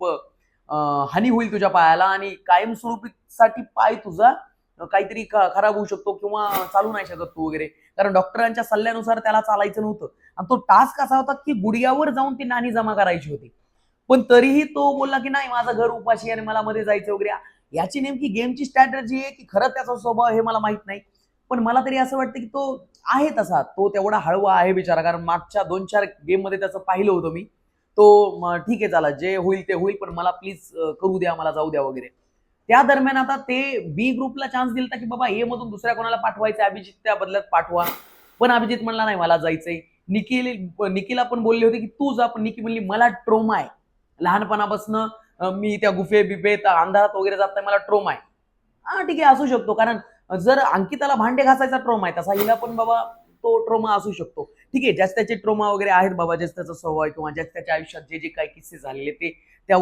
खूप हानी होईल तुझ्या पायाला आणि कायमस्वरूपीसाठी पाय तुझा काहीतरी खराब होऊ शकतो किंवा चालू नाही शकत तू वगैरे. कारण डॉक्टरांच्या सल्ल्यानुसार त्याला चालायचं नव्हतं. आणि तो टास्क असा होता की गुडघ्यावर जाऊन ती नाणी जमा करायची होती. पण तरीही तो बोलला की नाही माझं घर उपाशी आणि मला मध्ये जायचं वगैरे. याची नेमकी गेमची स्ट्रॅटर्जी आहे की खरं त्याचा स्वभाव हे मला माहीत नाही. पण मला तरी असं वाटतं की तो आहे तसा. तो तेवढा हळवा आहे बिचारा. कारण मागच्या दोन चार गेममध्ये त्याचं पाहिलं होतं मी. तो ठीक आहे चला जे होईल ते होईल पण मला प्लीज करू द्या मला जाऊ द्या वगैरे. त्या दरम्यान आता ते बी ग्रुपला चान्स दिलता की बाबा ए मधून दुसऱ्या कोणाला पाठवायचं अभिजित त्या बदल्यात पाठवा. पण अभिजित म्हणला नाही मला जायचंय. निखिल निखिला पण बोलले होते की तू जा पण निकी म्हणली मला ट्रोमा आहे. लहानपणापासून मी त्या गुफे बिफेत अंधारात वगैरे जात नाही मला ट्रोमा आहे. हा ठीक आहे असू शकतो कारण जर अंकिताला भांडे घासायचा ट्रोमा आहे तसा हिला पण बाबा तो ट्रोमा असू शकतो. ठीक आहे ज्याच त्याचे ट्रोमा वगैरे आहेत बाबा ज्याच त्याचा स्वभाव किंवा ज्याच त्याच्या आयुष्यात जे जे काही किस्से झालेले ते त्यावर